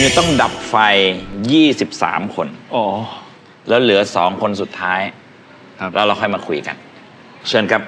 คุณจะต้องดับไฟ 23 คน อ๋อ แล้วเหลือ 2 คนสุดท้าย ครับ แล้วเราค่อยมาคุยกัน เชิญครับ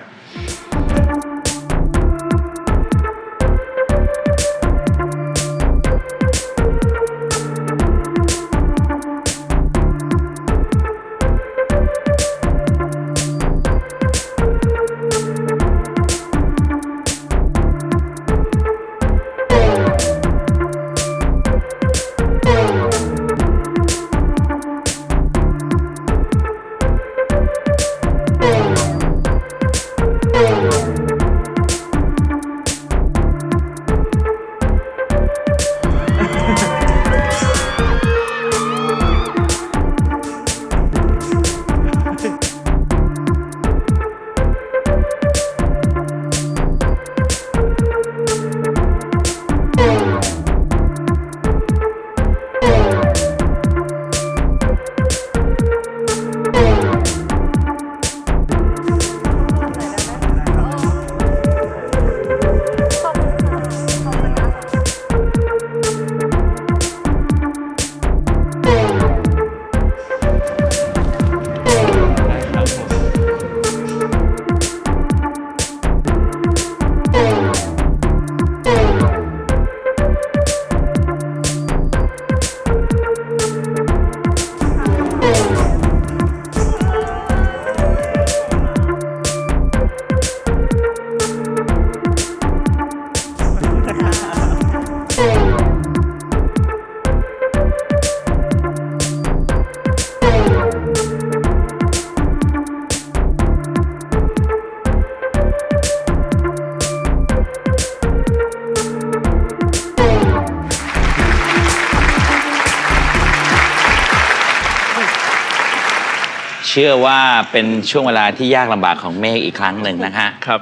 เชื่อว่าเป็นช่วงเวลาที่ยากลำบากของเมฆอีกครั้งหนึ่งนะคะครับ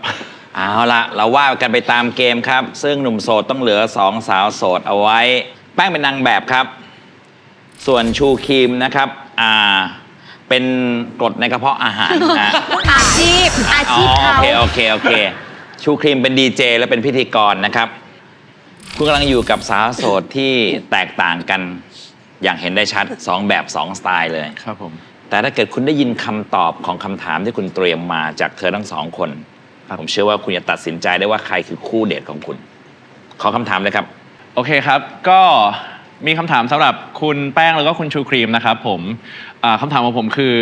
เอาละเราว่ากันไปตามเกมครับ ซึ่งหนุ่มโสดต้องเหลือสองสาวโสดเอาไว้ แป้งเป็นนางแบบครับ ส่วนชูครีมนะครับ อ่า เป็นกรดในกระเพาะอาหารนะ อาชีพอาอ๋อชีพโอเขาเค โอเค โอเค ชูครีมเป็นดีเจและเป็นพิธีกรนะครับ คุณกำลังอยู่กับสาวโสดที่แตกต่างกัน อย่างเห็นได้ชัดสองแบบสองสไตล์เลย ครับผม แต่ถ้าเกิดคุณได้ยินคำตอบของคำถามที่คุณเตรียมมาจากเธอทั้งสองคนครับผมเชื่อว่าคุณจะตัดสินใจได้ว่าใครคือคู่เดทของคุณ ขอคำถามเลยครับ โอเคครับ ก็มีคำถามสำหรับคุณแป้งแล้วก็คุณชูครีมนะครับผมอ่าคำถามของผมคือ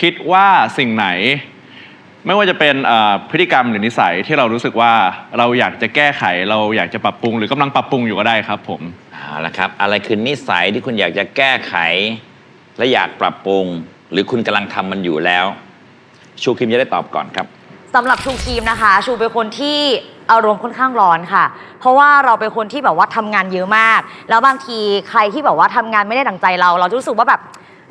คิดว่าสิ่งไหน ไม่ว่าจะเป็นอ่าพฤติกรรมหรือนิสัยที่เรารู้สึกว่าเราอยากจะแก้ไข เราอยากจะปรับปรุง หรือกำลังปรับปรุงอยู่ก็ได้ครับผม เอาละครับ อะไรคือนิสัยที่คุณอยากจะแก้ไข และอยากปรับปรุง หรือคุณกำลังทำมันอยู่แล้ว ชูครีมจะได้ตอบก่อนครับ สำหรับชูครีมนะคะ ชูเป็นคนที่อารมณ์ค่อนข้างร้อนค่ะ เพราะว่าเราเป็นคนที่แบบว่าทำงานเยอะมาก แล้วบางทีใครที่แบบว่าทำงานไม่ได้ดังใจเรา เราจะรู้สึกว่าแบบ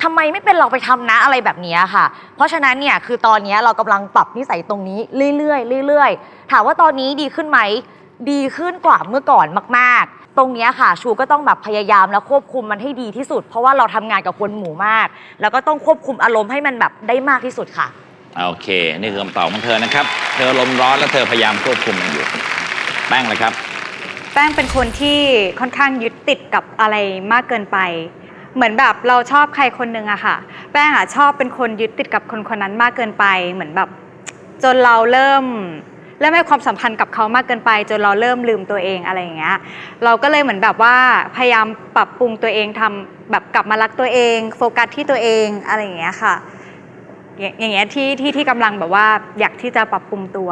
ทำไมไม่เป็นเราไปทำนะอะไรแบบเนี้ยค่ะ เพราะฉะนั้นเนี่ยคือตอนเนี้ยเรากำลังปรับนิสัยตรงนี้เรื่อยๆเรื่อยๆถามว่าตอนนี้ดีขึ้นไหมดีขึ้นกว่าเมื่อก่อนมาก ๆ ตรงเนี้ยค่ะ ชูก็ต้องแบบพยายามแล้วควบคุมมันให้ดีที่สุด เพราะว่าเราทำงานกับคนหมู่มาก แล้วก็ต้องควบคุมอารมณ์ให้มันแบบได้มากที่สุดค่ะ โอเค นี่คือคำตอบของเธอนะครับ เธอลมณ์ร้อนและเธอพยายามควบคุมมันอยู่ แป้งเลยครับ แป้งเป็นคนที่ค่อนข้างยึดติดกับอะไรมากเกินไป เหมือนแบบเราชอบใครคนหนึ่งอะค่ะ แป้งอะชอบเป็นคนยึดติดกับคนคนนั้นมากเกินไป เหมือนแบบ จนเราเริ่ม เริ่มให้ความสัมพันธ์กับเขามากเกินไป จนเราเริ่มลืมตัวเองอะไรอย่างเงี้ยเราก็เลยเหมือนแบบว่าพยายามปรับปรุงตัวเองทำแบบกลับมารักตัวเอง โฟกัสที่ตัวเองอะไรอย่างเงี้ยค่ะ อย่างเงี้ยที่ที่ที่กำลังแบบว่าอยากที่จะปรับปรุงตัว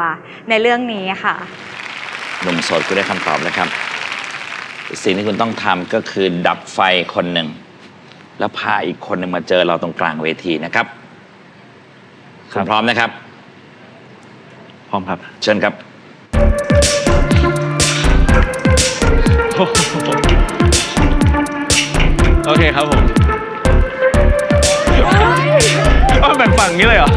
ในเรื่องนี้ค่ะหนุ่มโสดคุณได้คำตอบแล้วครับ สิ่งที่คุณต้องทำก็คือดับไฟคนหนึ่ง แล้วพาอีกคนหนึ่งมาเจอเราตรงกลางเวทีนะครับครัคุณบพร้อมนะครับ พร้อมครับ เชิญครับโอเคครับผมอ้าวแบ่งฝั่งนี้เลยเหรอ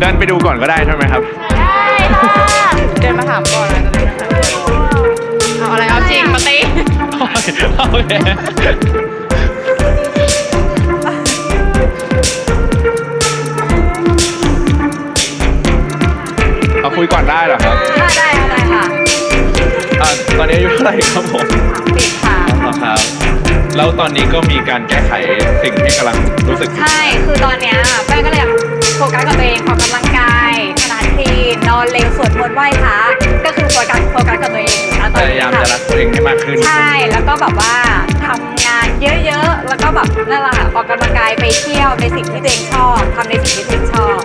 เดินไปดูก่อนก็ได้ใช่ไหมครับ เอาคุยก่อนได้เหรอครับได้ค่ะได้ค่ะตอนนี้อายุเท่าไหร่ครับผมปิดค่ะครับแล้วตอนนี้ก็มีการแก้ไขสิ่งที่กำลังรู้สึก ใช่ คือตอนเนี้ยแป้งก็เลยโฟกัสกับตัวเองออกกำลังกายอาหารคลีนนอนเร็วสวดมนต์ไหว้พระก็คือโฟกัสโฟกัสกับตัวเองานี้ยามค่ะจะรักตัวเองให้มากขึ้น ใช่ แล้วก็แบบว่าทำงานเยอะๆ แล้วก็แบบนั่นแหละค่ะออกกำลังกายไปเที่ยวในสิ่งที่ตัวเองชอบทำในสิ่งที่ตัวเองชอบ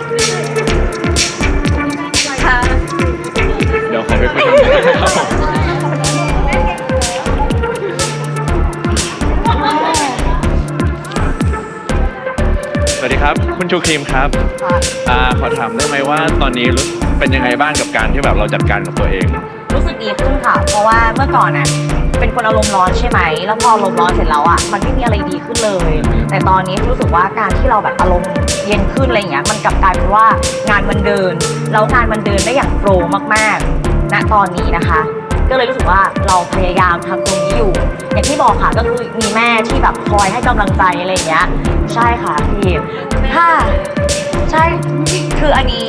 ค่ะเดี๋ยวขอไปคุยกันนะครับผมสวัสดีครับ คุณชูครีมครับอ่าขอถามได้ไหมว่าตอนนี้รู้เป็นยังไงบ้างกับการที่แบบเราจัดการกับตัวเอง รู้สึกดีขึ้นค่ะ เพราะว่าเมื่อก่อนน่ะเป็นคนอารมณ์ร้อนใช่ไหม แล้วพออารมณ์ร้อนเสร็จแล้วอะมันไม่มีอะไรดีขึ้นเลย แต่ตอนนี้รู้สึกว่าการที่เราแบบอารมณ์เย็นขึ้นอะไรอย่างเงี้ยมันกลับกลายเป็นว่างานมันเดินแล้วงานมันเดินได้อย่างโปรมากๆณตอนนี้นะคะ ก็เลยรู้สึกว่าเราพยายามทำตรงนี้อยู่ อย่างที่บอกค่ะก็คือมีแม่ที่แบบคอยให้กำลังใจอะไรอย่างเงี้ยใช่ค่ะพี่ค่ะใช่คืออันนี้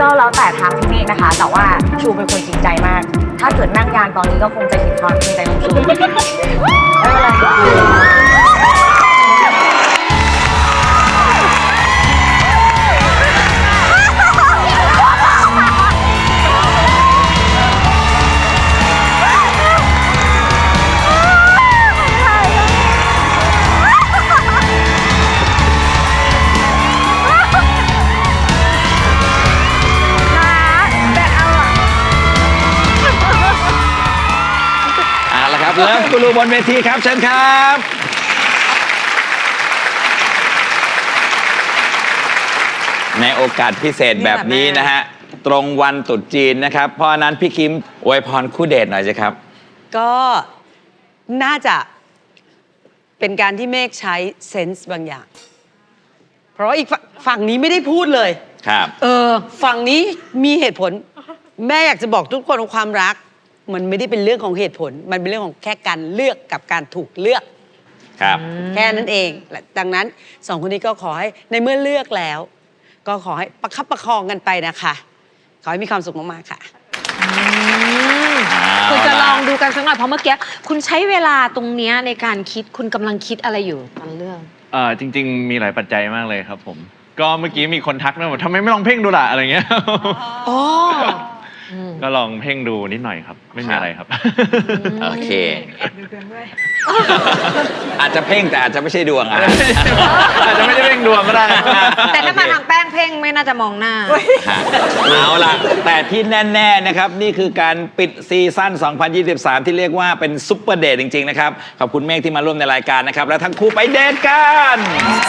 ก็แล้วแต่ทางพี่เมฆนะคะ แต่ว่าชูเป็นคนจริงใจมาก ถ้าเกิดนั่งยานตอนนี้ก็คงจะเห็นความจริงใจของชูไม่เป็นไร รับเลิฟกูรูบนเวทีครับเชิญครับ ในโอกาสพิเศษแบบนี้นะฮะ ตรงวันตรุษจีนนะครับ เพราะฉะนั้นพี่คิมอวยพรคู่เดทหน่อยสิครับ ก็น่าจะเป็นการที่เมฆใช้เซนส์บางอย่าง เพราะว่าอีกฝั่งฝั่งนี้ไม่ได้พูดเลย ครับ เออ ฝั่งนี้มีเหตุผล แม่อยากจะบอกทุกคนว่าความรัก มันไม่ได้เป็นเรื่องของเหตุผล มันเป็นเรื่องของแค่การเลือกกับการถูกเลือก ครับ แค่นั้นเองและดังนั้นสองคนนี้ก็ขอให้ในเมื่อเลือกแล้ว ก็ขอให้ประคับประคองกันไปนะคะ ขอให้มีความสุขมากๆค่ะ คุณจะลองดูกันสักหน่อยเพราะเมื่อกี้คุณใช้เวลาตรงเนี้ยในการคิดคุณกำลังคิดอะไรอยู่ตอนเรื่อง เอ่อจริง ๆ มีหลายปัจจัยมากเลยครับผม ก็เมื่อกี้มีคนทักมาบอกทำไมไม่ลองเพ่งดูล่ะอะไรเงี้ย อ๋อ ก็ลองเพ่งดูนิดหน่อยครับ ไม่มีอะไรครับ โอเคอาจจะเพ่งแต่อาจจะไม่ใช่ดวงอะ อาจจะไม่ได้เพ่งดวงก็ได้แต่ถ้ามาทางแป้งเพ่งไม่น่าจะมองหน้าฮะเอาล่ะ แต่ที่แน่ ๆ นะครับ นี่คือการปิดซีซั่น 2023 ที่เรียกว่าเป็นซุปเปอร์เดทจริง ๆ นะครับ ขอบคุณเมฆที่มาร่วมในรายการนะครับ แล้วทั้งคู่ไปเดทกัน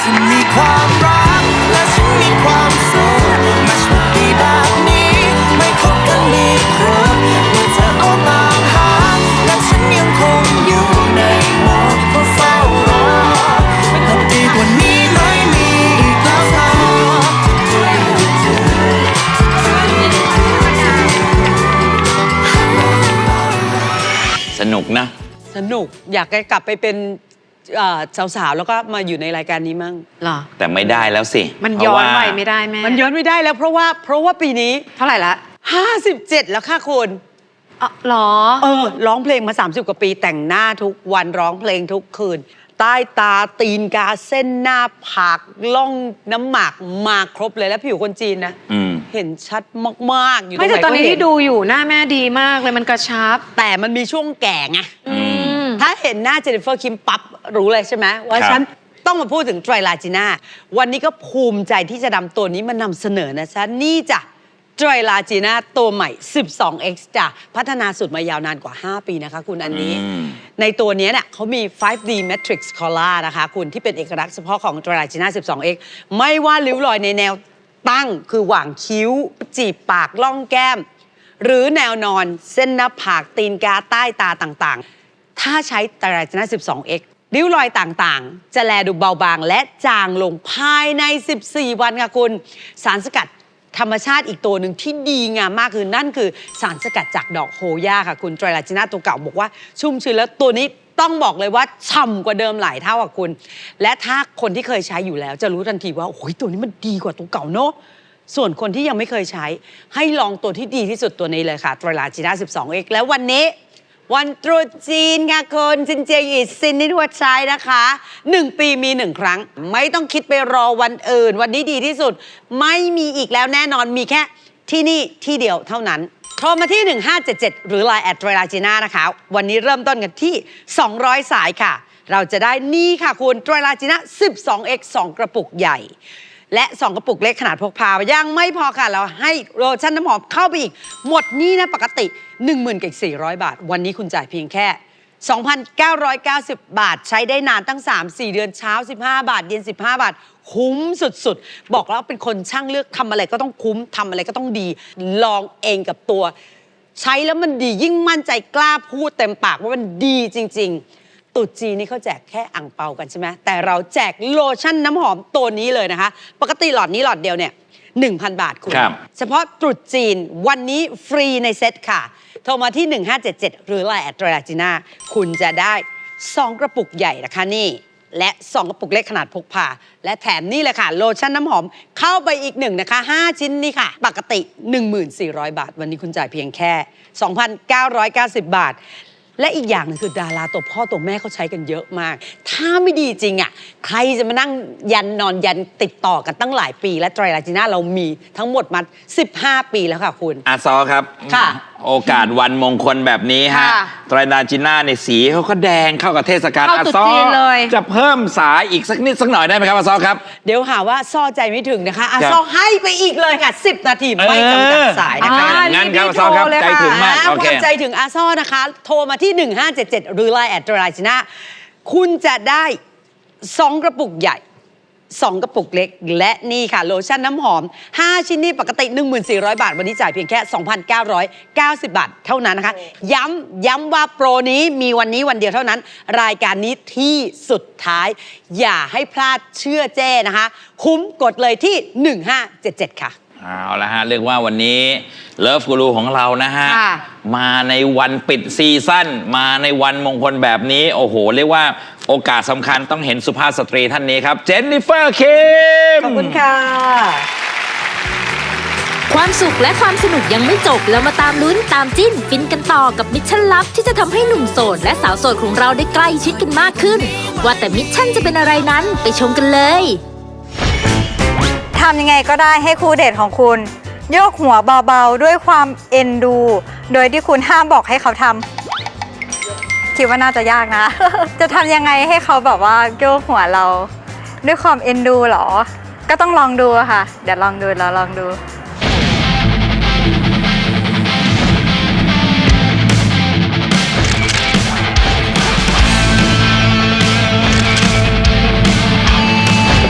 ฉันมีความรักและฉันมีความสุขมาโชคดีแบบนี้ไม่คบ กันดีครับเมื่อเธอออกมาหา และฉันยังคงอยู่ในโหมดเฝ้าเฝ้ารอพบดีกว่านี้ไม่มีอีกแล้วครับสนุกนะ สนุกอยากจะกลับไปเป็นเอ่อสาวๆ แล้วก็มาอยู่ในรายการนี้มั่ง เหรอ แต่ไม่ได้แล้วสิมันเพย้ราะอนว่า ไปไม่ได้แม่มันย้อนไม่ได้แล้วเพราะว่าเพราะว่าปีนี้ เท่าไหร่ละ 57 แล้วค่ะคุณ อ๋อเหรอ เออ ร้องเพลงมา 30 กว่าปีแต่งหน้าทุกวันร้องเพลงทุกคืน ใต้ตาตีนกาเส้นหน้าผากล่องน้ำหมากมาครบเลยแล้วผิวคนจีนนะ อืม เห็นชัดมากๆ อยู่ตรไม่งไหแต่นตอนก็นี้เห็นที่ดูอยู่หน้าแม่ดีมากเลยมันกระชับ แต่มันมีช่วงแก่ไง อืม ถ้าเห็นหน้าเจนนิเฟอร์คิมปั๊บ รู้เลยใช่ไหมว่าครับ ฉันต้องมาพูดถึงไตรลาจีน่าวันนี้ก็ภูมิใจที่จะนำตัวนี้มานำเสนอนะจ๊ะนี่จ้ะ ไตรลาจีน่าตัวใหม่ 12x จ้ะพัฒนาสุดมายาวนานกว่า 5 ปีนะคะคุณอันนี้ ในตัวนี้เนี่ยเขามี 5D Matrix Color นะคะคุณที่เป็นเอกลักษณ์เฉพาะของไตรลาจีน่า 12x ไม่ว่าริ้วรอยในแนวตั้งคือหว่างคิ้ว จีบปากล่องแก้ม หรือแนวนอนเส้นหน้าผากตีนกาใต้ตาต่างๆ ถ้าใช้ไตรลาจีน่า 12x ริ้วรอยต่างๆ จะแลดูเบาบางและจางลงภายใน 14 วันค่ะคุณ สารสกัด ธรรมชาติอีกตัวหนึ่งที่ดีงามมากคือนั่นคือสารสกัดจากดอกโฮย่าค่ะ คุณไตรลาจิน่าตัวเก่าบอกว่า ชุ่มชื้นแล้วตัวนี้ต้องบอกเลยว่าฉ่ำกว่าเดิมหลายเท่าอะคุณ และถ้าคนที่เคยใช้อยู่แล้ว จะรู้ทันทีว่าโอ้ยตัวนี้มันดีกว่าตัวเก่าเนอะส่วนคนที่ยังไม่เคยใช้ ให้ลองตัวที่ดีที่สุดตัวนี้เลยค่ะไตรลาจิน่า 12x แล้ววันนี้ วันตรุษจีนค่ะคุณจินเจียอีซินนิทวดใช้นะคะหนึ่งปีมีหนึ่งครั้ง ไม่ต้องคิดไปรอวันอื่น วันนี้ดีที่สุด ไม่มีอีกแล้วแน่นอนมีแค่ที่นี่ที่เดียวเท่านั้น โทรมาที่ 1577 หรือ Line แอด r รลาจีน่านะคะ วันนี้เริ่มต้นกันที่ 200 สายค่ะ เราจะได้นี่ค่ะคุณตรลาจีน่า 12x 2 กระปุกใหญ่ และ 2 กระปุกเล็กขนาดพกพายังไม่พอค่ะ เราให้โลชั่นน้ำหอมเข้าไปอีก หมดนี่นะปกติ 10,000กับอีก400 บาท วันนี้คุณจ่ายเพียงแค่ 2,990 บาท ใช้ได้นานตั้ง 3-4 เดือนเช้า 15 บาท เย็น 15 บาท คุ้มสุดๆ บอกแล้วเป็นคนช่างเลือกทำอะไรก็ต้องคุ้มทำอะไรก็ต้องดี ลองเองกับตัว ใช้แล้วมันดียิ่งมั่นใจกล้าพูดเต็มปากว่ามันดีจริง ๆ ตุดจีนนี่เขาแจกแค่อ่างเปากันใช่ไหมแต่เราแจกโลชั่นน้ำหอมตัวนี้เลยนะคะ ปกติหลอดนี้หลอดเดียวเนี่ย1,000 บาทคุณ ครับ เฉพาะตรุษจีนวันนี้ฟรีในเซ็ตค่ะ โทรมาที่ 1577 หรือไลน์แอดตราจีน่าคุณจะได้ 2 กระปุกใหญ่นะคะนี่ และ 2 กระปุกเล็กขนาดพกพา และแถมนี่เลยค่ะ โลชั่นน้ำหอมเข้าไปอีกหนึ่งนะคะ 5 ชิ้นนี่ค่ะ ปกติ 1400 บาท วันนี้คุณจ่ายเพียงแค่ 2,990 บาท และอีกอย่างหนึงคือดาราตัวพ่อตัวแม่เขาใช้กันเยอะมาก ถ้าไม่ดีจริงอะใครจะมานั่งยันนอนยันติดต่อกันตั้งหลายปี และไตรลาจีน่าเรามีทั้งหมดมา 15 ปีแล้วค่ะคุณ อาซอครับ ค่ะ โอกาสวันมงคลแบบนี้ฮะค่ะไตรนาจิน่าในยสีเขาก็แดงเข้ากับเทศกาลเข้าอาตรุษซอจีนเลย จะเพิ่มสายอีกสักนิดสักหน่อยได้ไหมครับอาซอครับ เดี๋ยวหาว่าซ่อใจไม่ถึงนะคะอาครับ ซ่อให้ไปอีกเลยค่ะ 10 นาทีไม่จำกัดสายนะคะอ่างั้นครับรีบๆอาซอครับโทรเลยใจค่ะถึงมากอ่าโอเค ความใจถึงอาซ่อนะคะ โทรมาที่ 1577 หรือ Line แอดตราจิน่าคุณจะได้ 2 กระปุกใหญ่ 2 กระปุกเล็ก และนี่ค่ะ โลชั่นน้ำหอม 5 ชิ้นนี้ปกติ 1400 บาท วันนี้จ่ายเพียงแค่ 2,990 บาท เท่านั้นนะคะ ย้ำย้ำว่าโปรนี้มีวันนี้วันเดียวเท่านั้น รายการนี้ที่สุดท้าย อย่าให้พลาดเชื่อเจ้นะคะ คุ้มกดเลยที่ 1577 ค่ะ เอาละฮะเรียกว่าวันนี้เลิฟกูรูของเรานะฮะ ค่ะ มาในวันปิดซีซั่นมาในวันมงคลแบบนี้ โอ้โห เรียกว่าโอกาสสำคัญต้องเห็นสุภาพสตรีท่านนี้ครับ เจนนิเฟอร์คิม ขอบคุณค่ะ ความสุขและความสนุกยังไม่จบแล้วมาตามลุ้นตามจิ้น ฟินกันต่อกับมิชชั่นลับที่จะทำให้หนุ่มโสด และสาวโสดของเราได้ใกล้ชิดกันมากขึ้น ว่าแต่มิชชั่นจะเป็นอะไรนั้นไปชมกันเลย ทำยังไงก็ได้ให้คู่เดทของคุณ โยกหัวเบาๆ ด้วยความเอ็นดู โดยที่คุณห้ามบอกให้เขาทำคิดว่าน่าจะยากนะ จะทำยังไงให้เขาแบบว่าโยกหัวเรา ด้วยความเอ็นดูเหรอ ก็ต้องลองดูค่ะ เดี๋ยวลองดูแล้วลองดู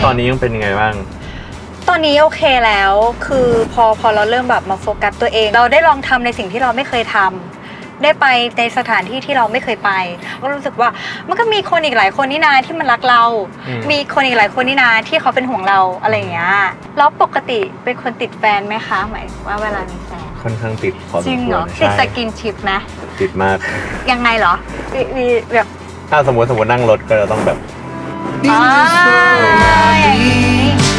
ตอนนี้ยังเป็นยังไงบ้าง ตอนนี้โอเคแล้ว คือพอพอเราเริ่มแบบมาโฟกัสตัวเอง เราได้ลองทำในสิ่งที่เราไม่เคยทำได้ไปในสถานที่ที่เราไม่เคยไป ก็รู้สึกว่ามันก็มีคนอีกหลายคนนี่นาที่มันรักเรา อืม มีคนอีกหลายคนนี่นาที่เขาเป็นห่วงเราอะไรอย่างเงี้ยแล้วปกติเป็นคนติดแฟนไหมคะ หมายถึงว่าเวลามีแฟนค่อนข้างติดพอสจริมงคเหรวอรติดสใช่กินชิปนะติดมากยังไงเหรอมีมีแบบ ถ้าสมมติสมมตินั่งรถก็จะต้องแบบ อ่าอย่างนี้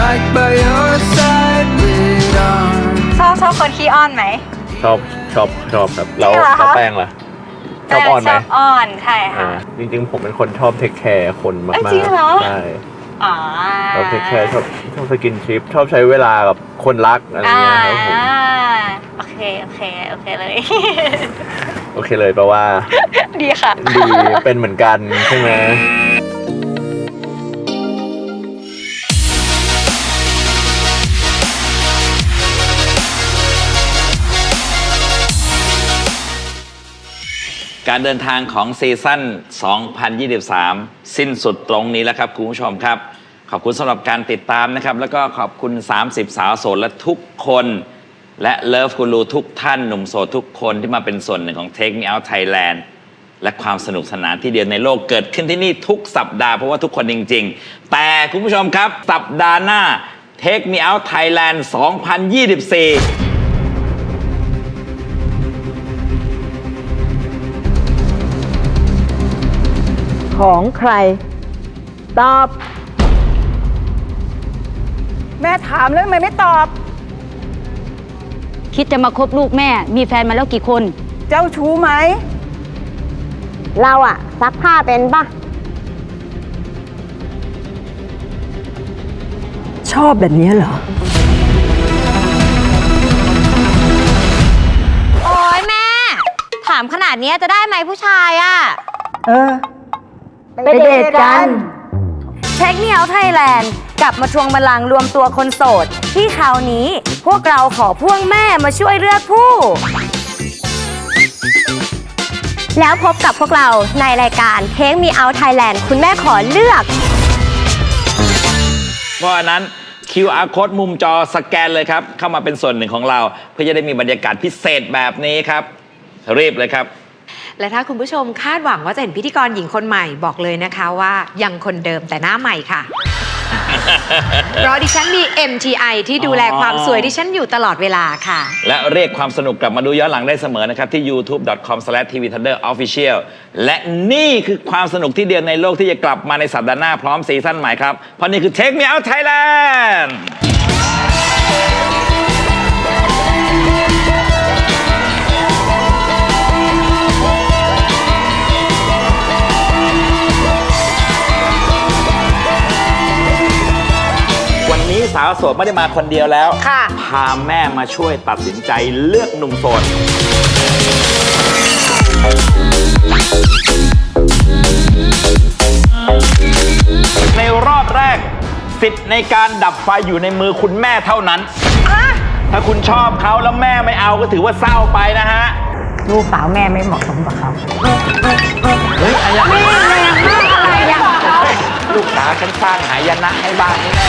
Right by your side with arms ชอบชอบคนขี้อ้อนไหม ชอบชอบชอบครับแล้วจริงเหรอคะแล้วแป้งล่ะชอบอ่อนไหมชอบอ่อนใช่อ่าค่ะ จริงๆ ผมเป็นคนชอบเทคแคร์คนมากเอ้ยๆจริงเหรอใช่อ๋อชอบเทคแคร์ชอบชอบสกินชิปชอบใช้เวลากับคนรักอะไรอ่าเงี้ยครับผมโอเคโอเคโอเคเลย โอเคเลยแปลว่า ดีค่ะ ดีเป็นเหมือนกันใช่ไหม การเดินทางของซีซั่น 2023 สิ้นสุดตรงนี้แล้วครับคุณผู้ชมครับ ขอบคุณสำหรับการติดตามนะครับ แล้วก็ขอบคุณ 30 สาวโสดและทุกคน และเลิฟกูรูทุกท่านหนุ่มโสดทุกคนที่มาเป็นส่วนหนึ่งของ Take Me Out Thailand และความสนุกสนานที่เดียวในโลกเกิดขึ้นที่นี่ทุกสัปดาห์เพราะว่าทุกคนจริง ๆ แต่คุณผู้ชมครับ สัปดาห์หน้า Take Me Out Thailand 2024 ของใคร ตอบ แม่ถามแล้วทำไมไม่ตอบ คิดจะมาคบลูกแม่ มีแฟนมาแล้วกี่คนจเจ้าชู้ไหม เราอะซักผ้าเป็นปะชอบแบบนี้เหรอ โอ้ยแม่ ถามขนาดเนี้ยจะได้ไหมผู้ชายอะ เออ ไปเดทกัน เทคเนียลไทยแลนด์กลับมาทวงบัลลังก์รวมตัวคนโสด ที่คราวนี้พวกเราขอพ่วงแม่มาช่วยเลือกผู้ แล้วพบกับพวกเราในรายการเทคมีเอาไทยแลนด์คุณแม่ขอเลือก เพราะฉะนั้น QR code มุมจอสแกนเลยครับ เข้ามาเป็นส่วนหนึ่งของเรา เพื่อจะได้มีบรรยากาศพิเศษแบบนี้ครับรีบเลยครับ และถ้าคุณผู้ชมคาดหวังว่าจะเห็นพิธีกรหญิงคนใหม่บอกเลยนะคะว่ายังคนเดิมแต่หน้าใหม่ค่ะ เพราะดิฉันมี MTI ที่ดูแลความสวยดิฉันอยู่ตลอดเวลาค่ะ และเรียกความสนุกกลับมาดูย้อนหลังได้เสมอนะครับ ที่ youtube.com/tvthunderofficial และนี่คือความสนุกที่เดียวในโลกที่จะกลับมาในสัปดาห์หน้าพร้อมซีซั่นใหม่ครับ เพราะนี่คือ Take Me Out Thailand สาวโสดไม่ได้มาคนเดียวแล้ว ค่ะ พาแม่มาช่วยตัดสินใจเลือกหนุ่มโสด ในรอบแรก สิทธิ์ในการดับไฟอยู่ในมือคุณแม่เท่านั้น ถ้าคุณชอบเขาแล้วแม่ไม่เอาก็ถือว่าเศร้าไปนะฮะ ลูกสาวแม่ไม่เหมาะสมกับเขาเฮ้ยอะไรอะลูกสาวฉันสร้างหายนะให้บ้านนี่แน่